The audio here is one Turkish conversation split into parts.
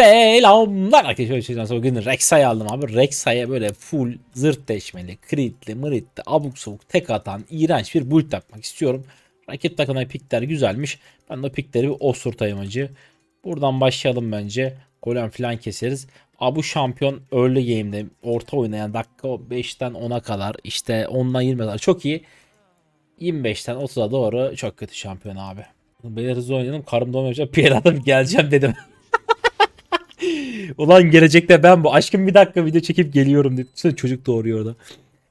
Selamlar arkadaşlar. Bugün Rek'Sai aldım abi. Rek'Sai'ye böyle full zırt deşmeli, kritli, mıritli, abuk sabuk tek atan iğrenç bir build yapmak istiyorum. Rakip takımda pikler güzelmiş. Ben de pikleri bir osurtayım acı. Buradan başlayalım bence. Golem falan keseriz. Abi bu şampiyon early game'de orta oynayan dakika 5'ten 10'a kadar işte 10'dan 20'ye kadar çok iyi. 25'ten 30'a doğru çok kötü şampiyon abi. Beyler hızlı oynadım. Karım doğmayacak. Bir adam geleceğim dedim. Ulan gelecekte ben bu. Aşkım bir dakika video çekip geliyorum dedi. Sonra çocuk doğuruyor orada.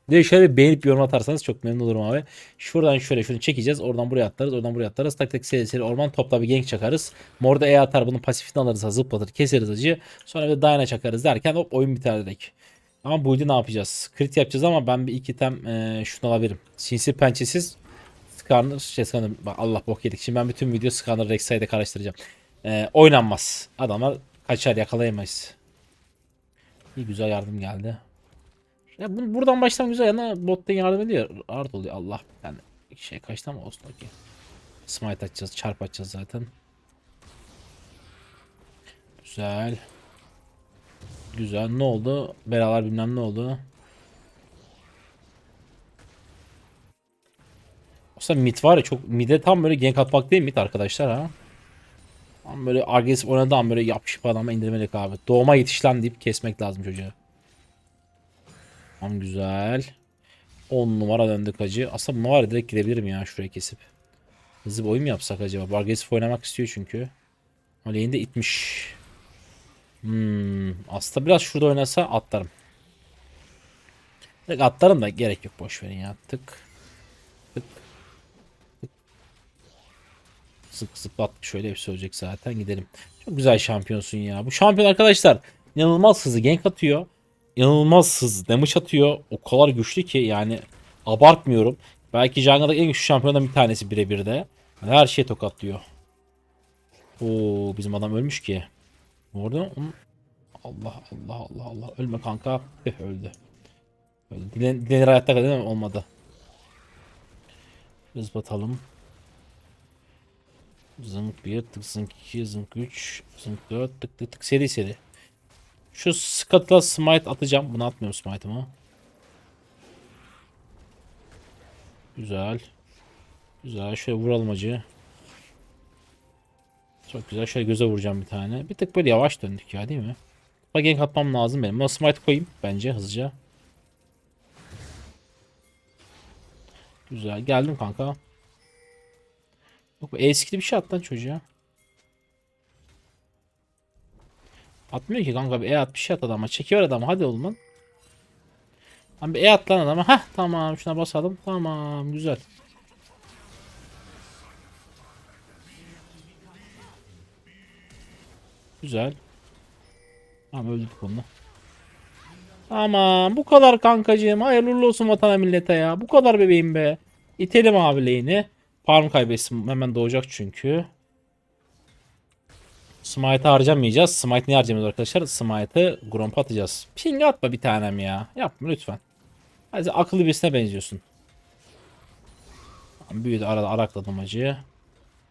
Bir de şöyle beğenip yorum atarsanız çok memnun olurum abi. Şuradan şöyle şunu çekeceğiz. Oradan buraya atlarız. Oradan buraya atlarız. Tak tak seri seri orman topla bir gank çakarız. Morda E atar. Bunun pasifini alırız. Zıplatır. Keseriz acı. Sonra bir de Diana çakarız derken hop oyun biter dedik. Ama bu ne yapacağız? Crit yapacağız ama ben bir iki tem e, şunu alabilirim. Sinsi pençesiz Skarner, şey Skarner, bak Allah bok yedik. Şimdi ben bütün video Skarner Rek'Sai'de karıştıracağım. E, oynanmaz. Adamlar kaçar yakalayamayız. İyi güzel yardım geldi. Ya bu, buradan baştan güzel yana bottan yardım ediyor. Art oluyor Allah. Yani iki şey kaçtı ama olsun okey. Smite atacağız, çarp atacağız zaten. Güzel. Güzel. Ne oldu? Beralar bilmem ne oldu. Aslında mid var ya çok mid'e tam böyle gank atmak değil mid arkadaşlar ha. Tam böyle agresif oynadığı an böyle yapışıp adama indirmelik abi. Doğuma yetiş lan deyip kesmek lazım çocuğa. Tamam güzel. 10 numara döndük acı. Aslında bunu var ya direkt gidebilirim ya şuraya kesip. Hızlı bir oyun mu yapsak acaba? Agresif oynamak istiyor çünkü. Aleyhinde itmiş. Hmm, aslında biraz şurada oynasa atlarım. Atlarım da gerek yok boş verin ya. Tık. Zıp zıplat şöyle hepsi olacak zaten gidelim. Çok güzel şampiyonsun ya. Bu şampiyon arkadaşlar inanılmaz hızlı gank atıyor. İnanılmaz hızlı damage atıyor. O kadar güçlü ki yani abartmıyorum. Belki Jungle'da en güçlü şampiyondan bir tanesi birebir de. Yani her şeye tokatlıyor. Oo bizim adam ölmüş ki. Orada. Allah Allah Allah Allah ölme kanka. Eh, öldü. Öldü. Dilen, dilenir hayatta mi? Olmadı. Biz batalım. Zınk 1, tık zınk 2, zınk 3, zınk 4, tık tık tık seri seri. Şu Scuttle'a smite atacağım. Bunu atmıyorum smite'ımı. Güzel. Güzel. Şöyle vuralım acı. Çok güzel. Şöyle göze vuracağım bir tane. Bir tık böyle yavaş döndük ya değil mi? Bak gank atmam lazım benim. Buna smite koyayım bence hızlıca. Güzel. Geldim kanka. Yok eskili bir şey at lan çocuğa. Atmıyor ki kanka bir E at bir şey at adama. Çekiyor adamı hadi oğlum lan. Lan bir E at lan adama. Heh tamam şuna basalım. Tamam güzel. Güzel. Tamam öldük bunu. Tamam bu kadar kankacığım. Hayırlı olsun vatana millete ya. Bu kadar bebeğim be. İtelim abi lane'i. Farm kaybetsin. Hemen doğacak çünkü. Smite'ı harcamayacağız. Smite niye harcamıyoruz arkadaşlar? Smite'ı Gromp atacağız. Ping atma bir tanem ya. Yapma lütfen. Hadi akıllı birisine benziyorsun. Büyüdü arada arakladım acıyı.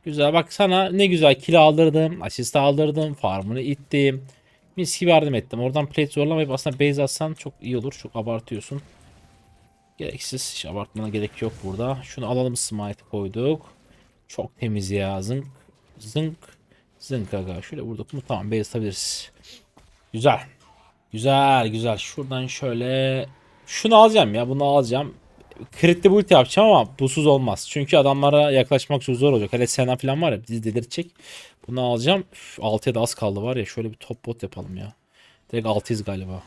Güzel bak sana ne güzel kill aldırdım. Asist aldırdım. Farmını ittim. Mis gibi yardım ettim. Oradan plate zorlamayıp aslında base atsan çok iyi olur. Çok abartıyorsun. Gereksiz. Hiç abartmana gerek yok burada. Şunu alalım smite koyduk. Çok temiz ya. Zınk. Zınk. Zınk aga. Şöyle vurduk mu tamam base atabiliriz. Güzel. Güzel güzel. Şuradan şöyle. Şunu alacağım ya. Bunu alacağım. Critli build yapacağım ama busuz olmaz. Çünkü adamlara yaklaşmak çok zor olacak. Hele Sena falan var ya bizi delirtecek. Bunu alacağım. Üf, 6'ya da az kaldı var ya. Şöyle bir top bot yapalım ya. Direkt 6'yız galiba.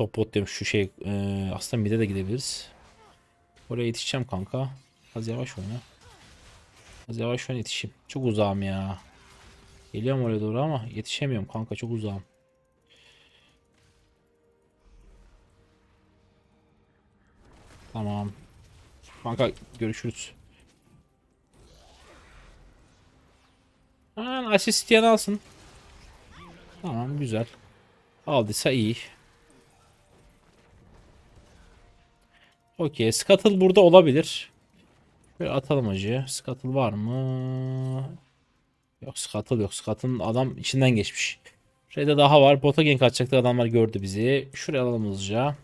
Top bot diyorum şu şey. E, aslında mid'e de gidebiliriz. Oraya yetişeceğim kanka. Az yavaş oyna. Az yavaş oyna yetişeyim. Çok uzağım ya. Geliyorum oraya doğru ama yetişemiyorum kanka çok uzağım. Tamam. Kanka görüşürüz. Ha, asist alsın. Tamam güzel. Aldıysa iyi. Okey. Scuttle burada olabilir. Böyle atalım acı. Scuttle var mı? Yok Scuttle yok. Scuttle'ın adam içinden geçmiş. Şurada daha var. Bota gank atacaklar adamlar gördü bizi. Şuraya alalım hızlıca.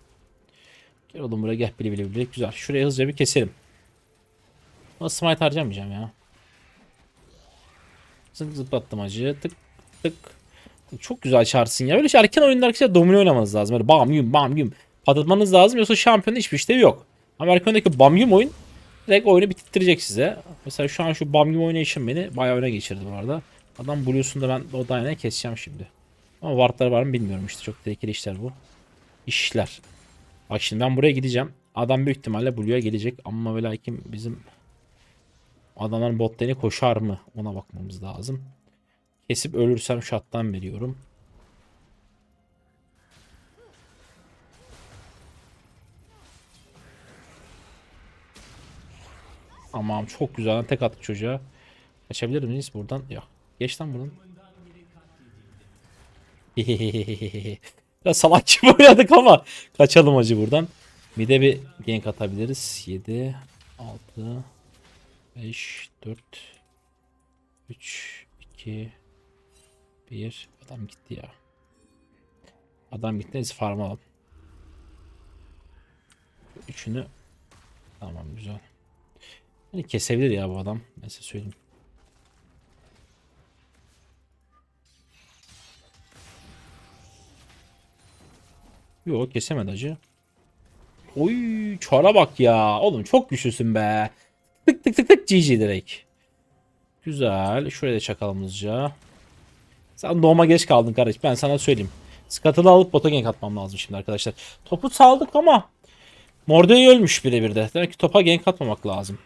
Gel oğlum buraya gel bili bili bili. Güzel. Şuraya hızlıca bir keselim. Ama smite harcamayacağım ya. Zıp zıplattım acı. Tık tık. Çok güzel çağırsın ya. Böyle şey erken oyunda arkadaşlar domino oynamanız lazım. Böyle bam yum bam yum. Patlatmanız lazım yoksa şampiyonun hiçbir işlevi yok. Ama erken oyundaki bam yum oyun direkt oyunu bitirttirecek size. Mesela şu an şu bam yum oynayışım beni bayağı öne geçirdi bu arada. Adam Blue'sunda ben o Diana'yı keseceğim şimdi. Ama wardlar var mı bilmiyorum işte. Çok tehlikeli işler bu. İşler. Bak şimdi ben buraya gideceğim. Adam büyük ihtimalle Blue'ya gelecek. Ama ve lakin bizim adamların bot lane'i koşar mı? Ona bakmamız lazım. Kesip ölürsem şattan veriyorum. Tamam çok güzel. Tek attık çocuğa. Kaçabilir miyiz buradan? Yok. Geç lan buradan. Biraz salak gibi oynadık ama kaçalım acı buradan. Bir de bir gank atabiliriz. 7 6 5 4 3 2 1 Adam gitti ya. Adam gitti. Neyse farm alalım. Üçünü Tamam güzel. Beni kesebilir ya bu adam. Ben size söyleyeyim. Yok kesemedi acı. Oy çara bak ya. Oğlum çok güçlüsün be. Tık tık tık tık GG direkt. Güzel. Şuraya da çakalım hızlıca. Sen doğuma geç kaldın kardeş. Ben sana söyleyeyim. Scuttle'ı alıp bota gank atmam lazım şimdi arkadaşlar. Topu saldık ama Mordo'yu ölmüş birebir de. Demek ki topa gank atmamak lazım.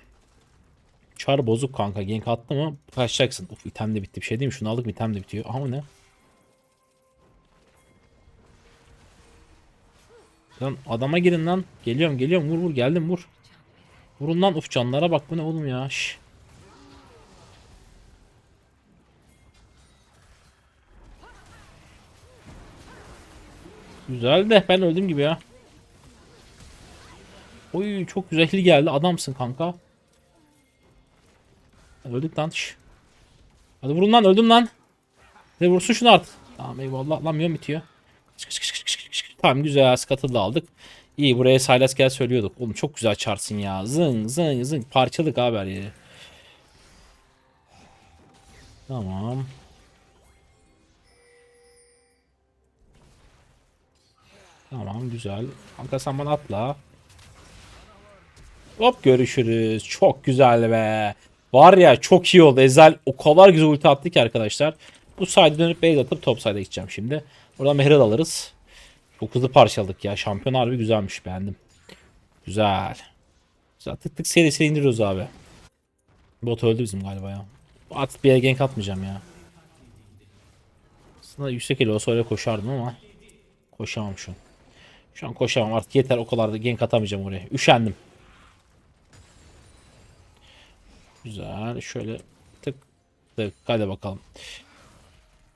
Çar bozuk kanka. Gank attı mı kaçacaksın. Uf item de bitti. Bir şey değil mi? Şunu aldık mı item de bitiyor. Aha ne? Lan adama girin lan. Geliyorum geliyorum vur vur geldim vur. Vurun lan uf canlara bak bu ne oğlum ya. Şş. Güzel de ben öldüm gibi ya. Oy çok güzel geldi adamsın kanka. Öldük lan. Şş. Hadi vurun lan öldüm lan. Hadi vursun şunu artık. Tamam eyvallah lan milyon bitiyor. Çık çık çık çık çık. Tamam güzel Scuttle'ı da aldık. İyi buraya Silas gel söylüyorduk. Oğlum çok güzel çarsın ya. Zın zın zın parçalık haber yeri. Tamam. Tamam güzel. Kanka bana atla. Hop görüşürüz. Çok güzel be. Var ya çok iyi oldu. Ezel o kadar güzel ulti attı ki arkadaşlar. Bu sayede dönüp base atıp top side'a gideceğim şimdi. Oradan Mehrel alırız. Çok hızlı parçaladık ya. Şampiyon harbi güzelmiş beğendim. Güzel. Güzel tık tık serisini indiriyoruz abi. Bot öldü bizim galiba ya. At bir yere gank atmayacağım ya. Aslında yüksek eli olsa öyle koşardım ama. Koşamam şu an. Şu an koşamam artık yeter o kadar da gank atamayacağım oraya. Üşendim. Güzel şöyle tık tık hadi bakalım.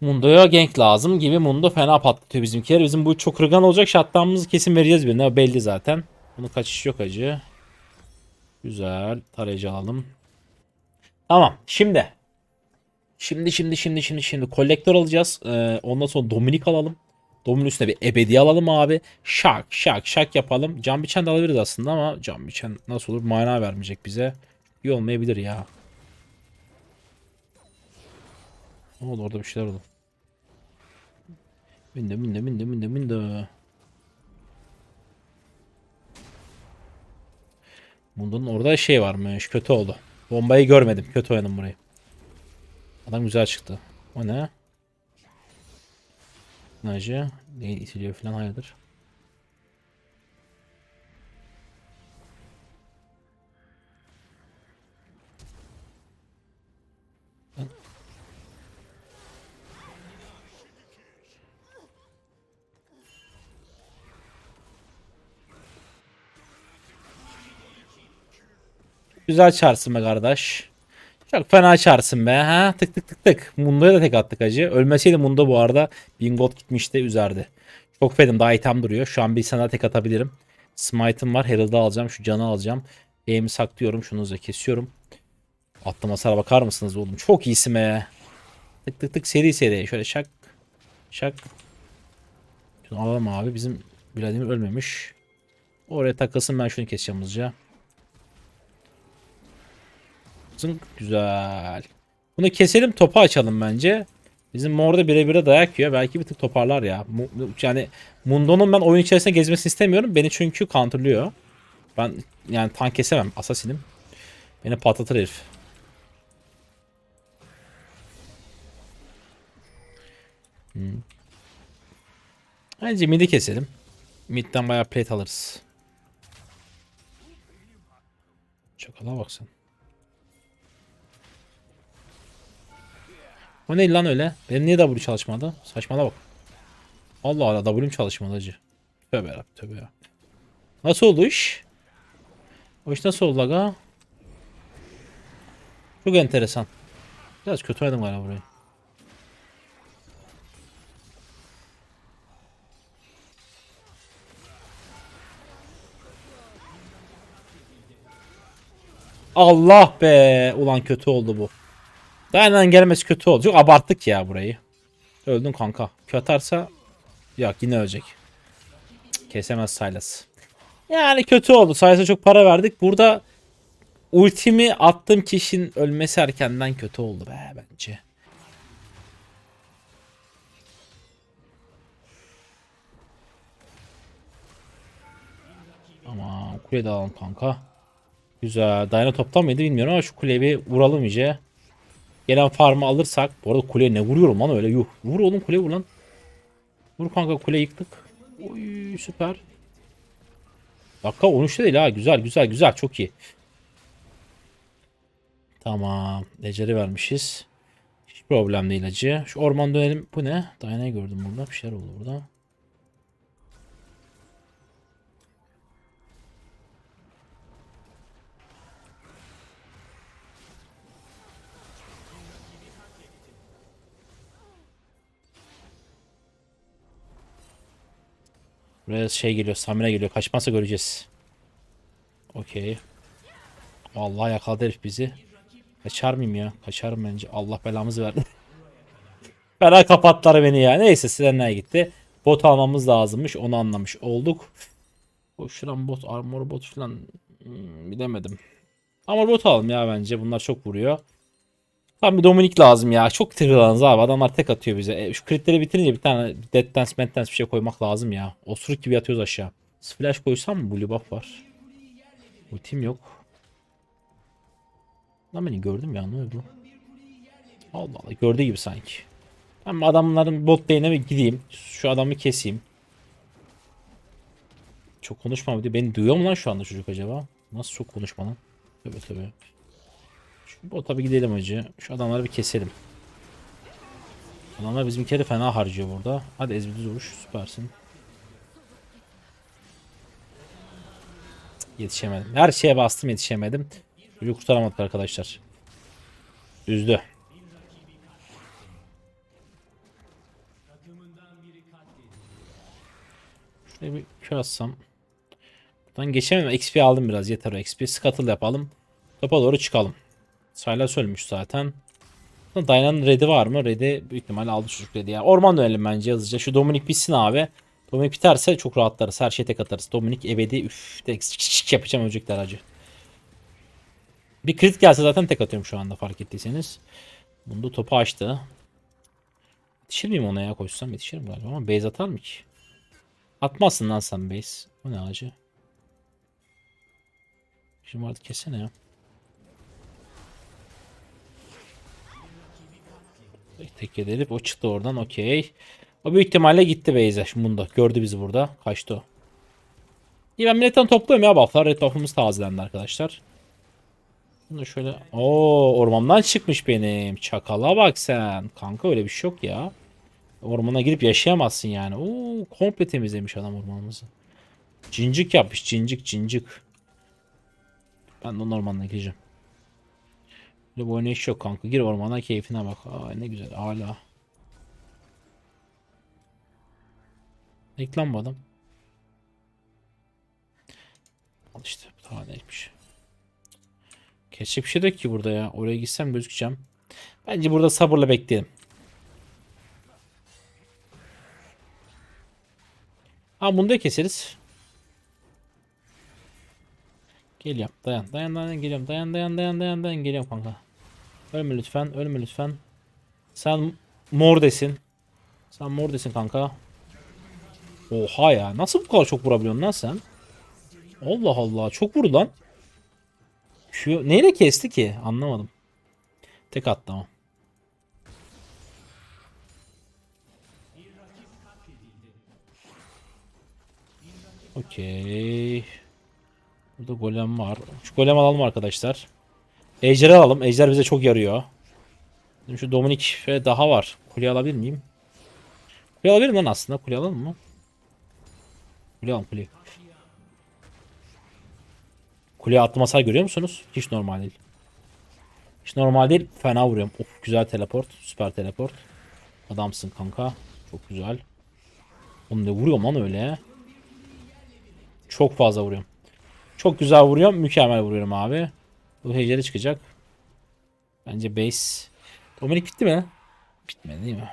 Mundo'ya gank lazım gibi Mundo fena patlatıyor bizimkiler. Bizim bu çok kırgan olacak şattanımızı kesin vereceğiz birine belli zaten. Bunu kaçış yok acı. Güzel tarayıcı alalım. Tamam şimdi. Şimdi şimdi şimdi şimdi şimdi kolektör alacağız. Ee, ondan sonra Dominik alalım. Üstüne bir ebedi alalım abi. Şak şak şak yapalım. Can biçen de alabiliriz aslında ama can biçen nasıl olur mana vermeyecek bize. İyi olmayabilir ya. Ne oldu orada bir şeyler oldu. Binde binde binde binde binde. Bunun orada şey varmış. Kötü oldu. Bombayı görmedim. Kötü oynadım burayı. Adam güzel çıktı. O ne? Naci. Değil itiliyor falan hayırdır. Güzel çarsın be kardeş. Çok fena çarsın be ha. Tık tık tık tık. Mundo'ya da tek attık acı. Ölmeseydi Mundo bu arada Bingot gitmişti üzerdi. Çok fedim daha item duruyor. Şu an bir sana tek atabilirim. Smite'ım var. Herald'ı alacağım. Şu canı alacağım. Aim'i saklıyorum. Şunu hızla kesiyorum. Attım hasara bakar mısınız oğlum? Çok iyisin be. Tık tık tık seri seri. Şöyle şak. Şak. Şunu alalım abi. Bizim Vladimir ölmemiş. Oraya takılsın ben şunu keseceğim hızlıca. Zınk. Güzel. Bunu keselim topu açalım bence. Bizim Mor'da birebire dayak yiyor. Belki bir tık toparlar ya. Yani Mundo'nun ben oyun içerisinde gezmesini istemiyorum. Beni çünkü counterlıyor. Ben yani tank kesemem. Assassin'im. Beni patlatır herif. Hmm. Bence mid'i keselim. Mid'den bayağı plate alırız. Çakala bak O ne lan öyle? Benim niye W çalışmadı? Saçmala bak. Allah Allah W'm çalışmadı acı. Tövbe yarabbim tövbe ya. Nasıl oldu iş? O iş nasıl oldu aga? Çok enteresan. Biraz kötü oynadım galiba burayı. Allah be. Ulan kötü oldu bu. Dayanan gelmesi kötü oldu. Çok abarttık ya burayı. Öldün kanka. Atarsa yok yine ölecek. Kesemez Silas. Yani kötü oldu. Silas'a çok para verdik. Burada ultimi attığım kişinin ölmesi erkenden kötü oldu be bence. Ama kuleyi de alalım kanka. Güzel. Dayana toptan mıydı bilmiyorum ama şu kuleyi bir vuralım iyice. Gelen farmı alırsak. Bu arada kuleye ne vuruyorum lan öyle yuh. Vur oğlum kuleye vur lan. Vur kanka kule yıktık. Oy süper. Dakika 13'te değil ha. Güzel güzel güzel çok iyi. Tamam. Eceri vermişiz. Hiç problem değil acı. Şu orman dönelim. Bu ne? Dayanayı gördüm burada. Bir şeyler oldu burada. Buraya şey geliyor. Samira geliyor. Kaçmazsa göreceğiz. Okey. Vallahi yakaladı herif bizi. Kaçar mıyım ya? Kaçarım bence. Allah belamızı verdi. Fena kapattılar beni ya. Neyse sirenler gitti. Bot almamız lazımmış. Onu anlamış olduk. Boşuran bot, armor bot falan hmm, bilemedim. Armor bot alalım ya bence. Bunlar çok vuruyor. Tam bir Dominik lazım ya. Çok tırılanız abi. Adamlar tek atıyor bize. E, şu kritleri bitirince bir tane Dead Dance, Mad Dance bir şey koymak lazım ya. Osuruk gibi yatıyoruz aşağı. Splash koysam mı? Blue buff var. Ultim yok. Lan beni gördüm ya. Ne oldu? Allah Allah. Gördüğü gibi sanki. Ben adamların bot lane'e bir gideyim. Şu adamı keseyim. Çok konuşma bir. Beni duyuyor mu lan şu anda çocuk acaba? Nasıl çok konuşma lan? Tövbe tövbe. Şu bota bir gidelim acı. Şu adamları bir keselim. Adamlar bizimkileri fena harcıyor burada. Hadi ezbi düz vuruş. Süpersin. Yetişemedim. Her şeye bastım yetişemedim. Çocuğu kurtaramadık arkadaşlar. Üzdü. Şuraya bir kör atsam. Buradan geçemem. XP aldım biraz. Yeter o XP. Scuttle yapalım. Topa doğru çıkalım. Silas ölmüş zaten. Dayana'nın red'i var mı? Red'i büyük ihtimalle aldı çocuk red'i ya. Orman dönelim bence hızlıca. Şu Dominik bitsin abi. Dominik biterse çok rahatlarız. Her şeye tek atarız. Dominik ebedi üf tek yapacağım ölecekler acı. Bir crit gelse zaten tek atıyorum şu anda fark ettiyseniz. Bunda topu açtı. Yetişir miyim ona ya koşsam yetişirim galiba ama base atar mı ki? Atmazsın lan sen base. Bu ne acı? Şimdi artık kesene ya. Tek edilip o çıktı oradan okey. O büyük ihtimalle gitti Beyze. Şimdi bunda. Gördü bizi burada. Kaçtı o. İyi ben milletten topluyorum ya bufflar. Red buff'ımız tazelendi arkadaşlar. Bunu şöyle. Oo ormandan çıkmış benim. Çakala bak sen. Kanka öyle bir şey yok ya. Ormana girip yaşayamazsın yani. Oo komple temizlemiş adam ormanımızı. Cincik yapmış. Cincik cincik. Ben de onun ormanına gireceğim. Böyle bu oynayış yok kanka. Gir ormana keyfine bak. Aa ne güzel hala. Reklam. Al işte bu taneymiş. Geçecek bir şey yok ki burada ya. Oraya gitsem gözükeceğim. Bence burada sabırla bekleyelim. Ha bunu da keseriz. Geliyorum. Dayan. Dayan dayan geliyorum. Dayan dayan dayan dayan dayan geliyorum kanka. Ölme lütfen. Ölme lütfen. Sen mor desin. Sen mor desin kanka. Oha ya. Nasıl bu kadar çok vurabiliyorsun lan sen? Allah Allah. Çok vurdu lan. Şu neyle kesti ki? Anlamadım. Tek attı ama. Okey. Burada golem var. Şu golem alalım arkadaşlar. Ejder'i alalım. Ejder bize çok yarıyor. Şimdi şu Dominik ve daha var. Kule alabilir miyim? Kule alabilirim lan aslında. Kule alalım mı? Kule alalım kule. Kuleye attığım hasar görüyor musunuz? Hiç normal değil. Hiç normal değil. Fena vuruyorum. Of güzel teleport. Süper teleport. Adamsın kanka. Çok güzel. Oğlum ne vuruyorum lan öyle? Çok fazla vuruyorum. Çok güzel vuruyorum. Mükemmel vuruyorum abi. Bu heceli çıkacak. Bence base. Dominik bitti mi? Bitmedi değil mi?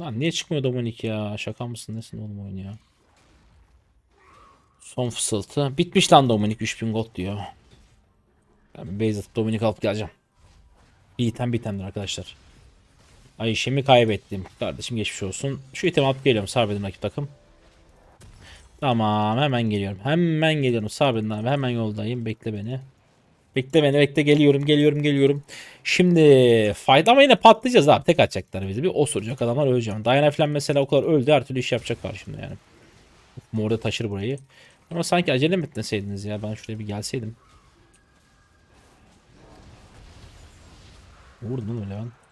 Lan niye çıkmıyor Dominik ya? Şaka mısın? Nesin oğlum oyun ya? Son fısıltı. Bitmiş lan Dominik 3000 gold diyor. Ben base atıp Dominik alıp geleceğim. Bir item bir itemdir arkadaşlar. Ay işimi kaybettim. Kardeşim geçmiş olsun. Şu itemi alıp geliyorum. Sabredin rakip takım. Tamam hemen geliyorum. Hemen geliyorum. Sabredin abi. Hemen yoldayım. Bekle beni. Bekle beni. Bekle geliyorum. Geliyorum. Geliyorum. Şimdi fight ama yine patlayacağız abi. Tek atacaklar bizi. Bir osuracak adamlar öleceğim. Diana falan mesela o kadar öldü. Her türlü iş yapacaklar şimdi yani. Morda taşır burayı. Ama sanki acele mi etmeseydiniz ya? Ben şuraya bir gelseydim. Vurdun öyle ben.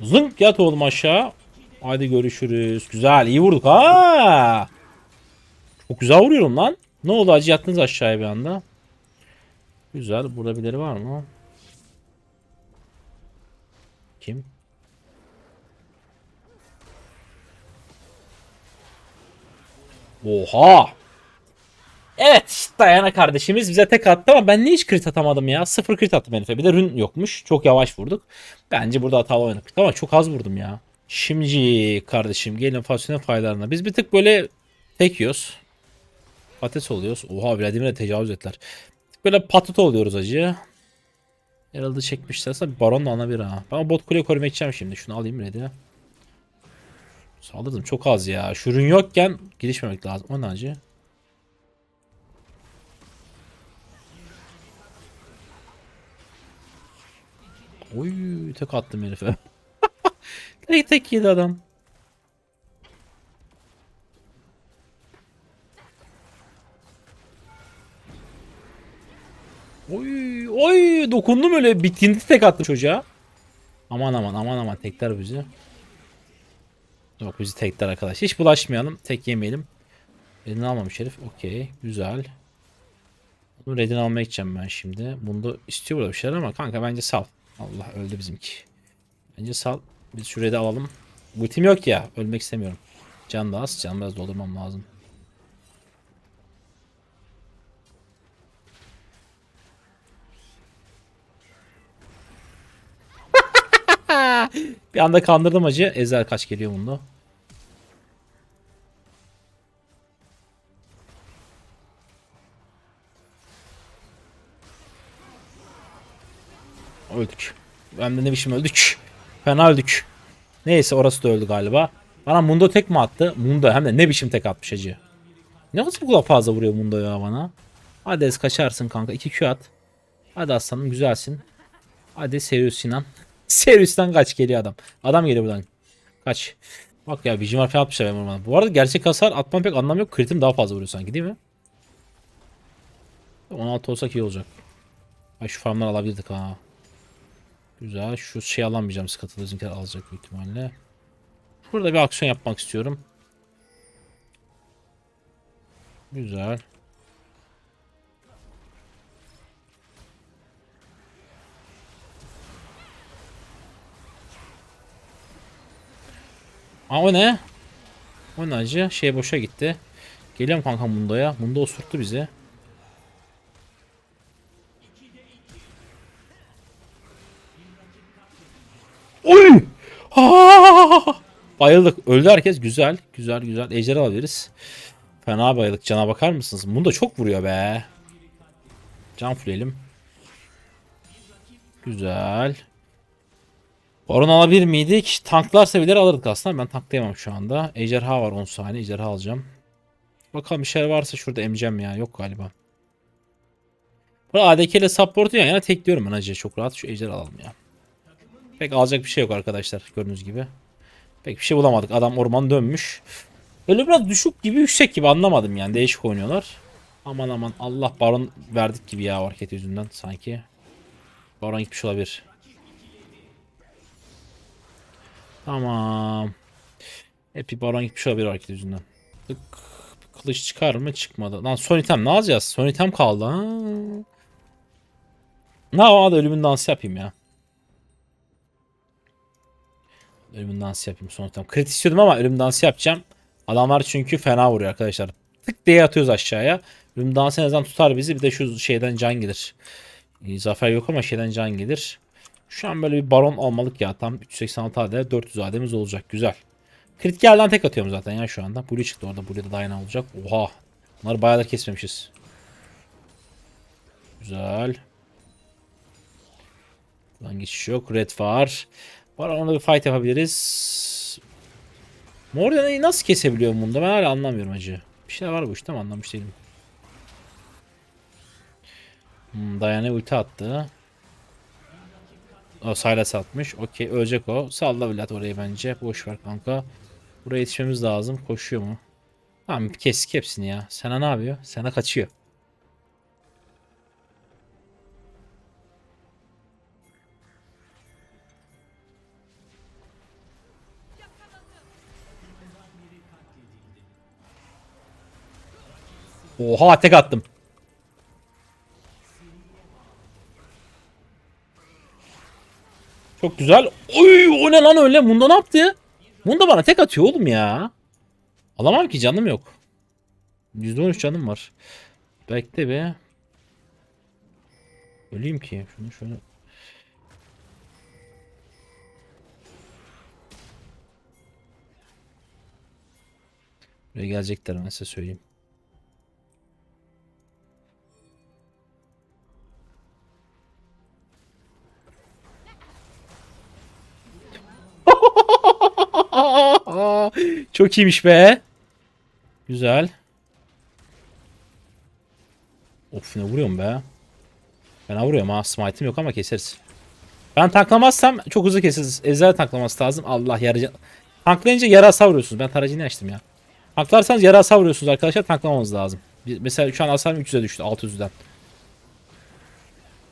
Zınk yat oğlum aşağı. Hadi görüşürüz. Güzel iyi vurduk ha. Çok güzel vuruyorum lan. Ne oldu acı yattınız aşağıya bir anda. Güzel. Burada birileri var mı? Kim? Oha. Evet Dayana kardeşimiz bize tek attı ama ben niye hiç crit atamadım ya? Sıfır crit attım herife. Bir de rün yokmuş. Çok yavaş vurduk. Bence burada hatalı oynadık. Ama çok az vurdum ya. Şimdi kardeşim gelin fasulye faydalarına. Biz bir tık böyle tek yiyoruz. Patates oluyoruz. Oha Vladimir'e tecavüz ettiler. Bir Böyle patato oluyoruz acı. Herhalde çekmişlerse baron da alabilir ha. Ben bot kuleye korumak içeceğim şimdi. Şunu alayım ready. Saldırdım çok az ya. Şu ürün yokken girişmemek lazım. O ne acı? Oy tek attım herife. tek tek yedi adam. Oy oy dokundum öyle bittiğinde tek attı çocuğa. Aman aman aman aman tekler bizi. Yok bizi tekler arkadaş. Hiç bulaşmayalım. Tek yemeyelim. Redini almamış herif. Okey. Güzel. Bunu redini almaya gideceğim ben şimdi. Bunda istiyor burada bir şeyler ama kanka bence sal. Allah öldü bizimki. Bence sal. Biz şu redi alalım. Bu tim yok ya. Ölmek istemiyorum. Can da az. Can biraz doldurmam lazım. Bir anda kandırdım acı. Ezel kaç geliyor bunda? Öldük. Ben de ne biçim öldük. Fena öldük. Neyse orası da öldü galiba. Bana Mundo tek mi attı? Mundo hem de ne biçim tek atmış acı. Ne nasıl bu kadar fazla vuruyor Mundo ya bana? Hadi Ez kaçarsın kanka. 2 Q at. Hadi aslanım güzelsin. Hadi Serius Sinan. Serius'tan kaç geliyor adam. Adam geliyor buradan. Kaç. Bak ya Vision var falan atmışlar benim ormana. Bu arada gerçek hasar atmam pek anlam yok. Kritim daha fazla vuruyor sanki değil mi? 16 olsak iyi olacak. Ay şu farmları alabilirdik ha. Güzel. Şu şey alamayacağım. Skatılı bizimkiler alacak büyük ihtimalle. Burada bir aksiyon yapmak istiyorum. Güzel. Aa o ne? O ne acı? Şey boşa gitti. Geliyorum kanka Mundo'ya. Mundo osurttu bizi. Oy! Ha! Bayıldık. Öldü herkes. Güzel. Güzel güzel. Ejder alabiliriz. Fena bayıldık. Cana bakar mısınız? Bunu da çok vuruyor be. Can fulleyelim. Güzel. Baron alabilir miydik? Tanklarsa bilir alırdık aslında. Ben tanklayamam şu anda. Ejderha var 10 saniye. Ejderha alacağım. Bakalım bir şeyler varsa şurada emeceğim ya. Yok galiba. Burada ADK ile support'u yan yana tekliyorum ben acı. Çok rahat. Şu ejder alalım ya. Pek alacak bir şey yok arkadaşlar. Gördüğünüz gibi. Pek bir şey bulamadık. Adam orman dönmüş. Böyle biraz düşük gibi yüksek gibi anlamadım yani. Değişik oynuyorlar. Aman aman Allah baron verdik gibi ya hareket yüzünden sanki. Baron gitmiş olabilir. Tamam. Hep bir baron gitmiş olabilir hareket yüzünden. Tık. Kılıç çıkar mı? Çıkmadı. Lan son item ne alacağız? Son item kaldı. Ha. Ne? Hadi ölümün dansı yapayım ya. Ölümün dansı yapayım son item. Crit istiyordum ama ölüm dansı yapacağım. Adamlar çünkü fena vuruyor arkadaşlar. Tık diye atıyoruz aşağıya. Ölüm dansı en azından tutar bizi. Bir de şu şeyden can gelir. Ee, Zafer yok ama şeyden can gelir. Şu an böyle bir baron almalık ya. Tam 386 AD 400 AD'miz olacak. Güzel. Crit gelden tek atıyorum zaten ya şu anda. Blue çıktı orada. Blue'da Diana olacak. Oha. Bunları bayağıdır kesmemişiz. Güzel. Buradan geçiş yok. Red var. Var ona bir fight yapabiliriz. Mordena'yı nasıl kesebiliyorum bunda? Ben hala anlamıyorum acı. Bir şeyler var bu işte ama anlamış değilim. Hmm, Diana ulti attı. O Sylas atmış. Okey ölecek o. Salla Vlad orayı bence. Boş ver kanka. Buraya yetişmemiz lazım. Koşuyor mu? Tamam kesik hepsini ya. Sana ne yapıyor? Sana kaçıyor. Oha tek attım. Çok güzel. Oy o ne lan öyle? Munda ne yaptı? Munda bana tek atıyor oğlum ya. Alamam ki canım yok. %13 canım var. Bekle be. Öleyim ki. Şunu şöyle. Buraya gelecekler ben size söyleyeyim. Çok iyiymiş be. Güzel. Of ne vuruyorum be. Ben vuruyorum ha. Smite'im yok ama keseriz. Ben tanklamazsam çok hızlı keseriz. Ezra tanklaması lazım. Allah yarıcı. Tanklayınca yara hasar vuruyorsunuz. Ben tarayıcını açtım ya. Tanklarsanız yara hasar vuruyorsunuz arkadaşlar. Tanklamamanız lazım. Mesela şu an hasarım 300'e düştü. 600'den.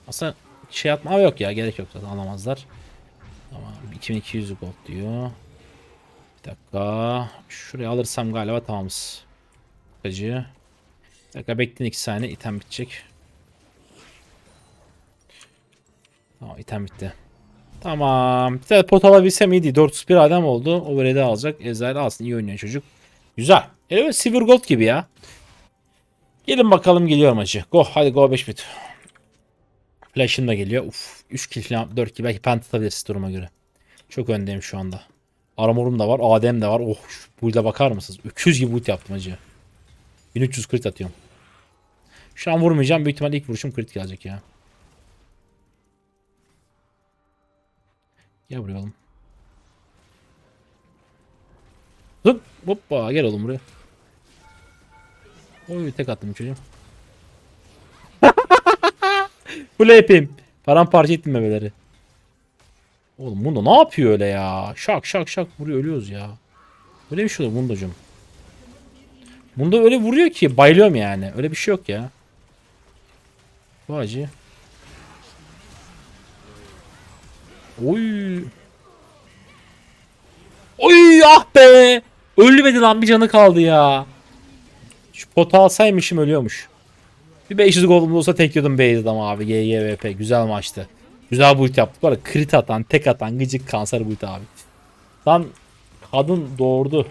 Aslında şey atma Ama yok ya. Gerek yok zaten alamazlar. Tamam. 2200 gold diyor. Bir dakika. Şuraya alırsam galiba tamamız. Acı. Bir dakika bekleyin 2 saniye. item bitecek. Tamam item bitti. Tamam. Bir tane pot alabilsem iyiydi. 401 adam oldu. Overhead'i alacak. Ezrail alsın. İyi oynuyor çocuk. Güzel. Evet Silver Gold gibi ya. Gelin bakalım geliyorum acı. Go hadi go 5 bit. Flash'ın da geliyor. Uf 3 kill falan 4 kill belki pent atabiliriz duruma göre. Çok öndeyim şu anda. Armorum da var. ADM de var. Oh build'e bakar mısınız? 200 gibi build yaptım acı. 1300 crit atıyorum. Şu an vurmayacağım. Büyük ihtimalle ilk vuruşum crit gelecek ya. Gel buraya oğlum. Zıp. Hoppa gel oğlum buraya. Oy tek attım çocuğum. Bu yapayım. Paramparça ettim bebeleri. Oğlum bunda ne yapıyor öyle ya? Şak şak şak vuruyor ölüyoruz ya. Böyle bir şey olur bundacım. Bunda öyle vuruyor ki bayılıyorum yani. Öyle bir şey yok ya. Bu acı. Oy. Oy ah be. Ölmedi lan bir canı kaldı ya. Şu potu alsaymışım ölüyormuş. Bir 500 golüm olsa tek yiyordum Beyz'de ama abi. GGVP güzel maçtı. Güzel build yaptık. Var ya crit atan, tek atan, gıcık kanser build abi. Lan kadın doğurdu.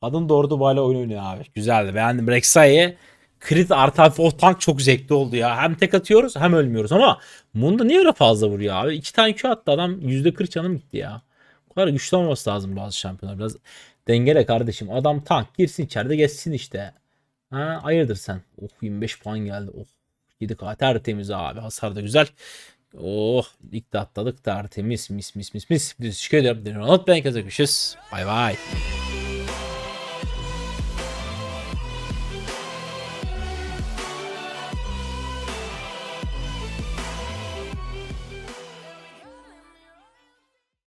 Kadın doğurdu böyle oyun oynuyor abi. Güzeldi. Beğendim. Rek'Sai'ye Crit artı o tank çok zevkli oldu ya. Hem tek atıyoruz hem ölmüyoruz ama Munda niye öyle fazla vuruyor abi? İki tane Q attı adam %40 canım gitti ya. Bu kadar güçlü olması lazım bazı şampiyonlar. Biraz dengele kardeşim. Adam tank girsin içeride geçsin işte. Ha, hayırdır sen? Oh 25 puan geldi. Oh 7K tertemiz abi. Hasar da güzel. Oh ilk de atladık tertemiz mis mis mis mis. Biz teşekkür ederim. Unutmayın kazanmışız. Bay bay.